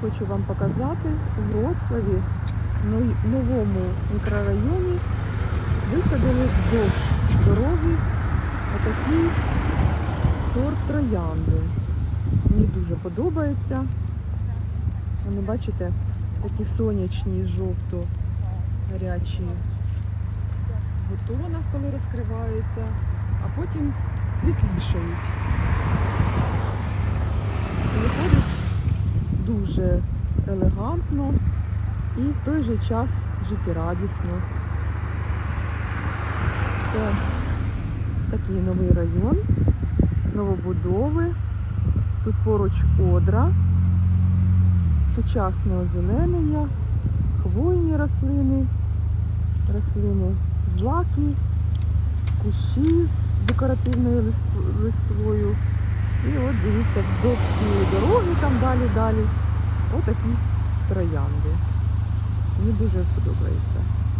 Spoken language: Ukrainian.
хочу вам показати в Вроцлаві, в новому мікрорайоні, висадили вздовж дороги отакий сорт троянди. Мені дуже подобається. Вони бачите, такі сонячні, жовто-гарячі в бутонах, коли розкриваються, а потім світлішають. Дуже елегантно і в той же час життєрадісно. Це такий новий район, новобудови. Тут поруч одра, сучасне озеленення, хвойні рослини, рослини злаки, кущі з декоративною лист- листвою. І от дивіться, вздовж цієї дороги, там далі далі. Отакі троянди. Мені дуже подобається.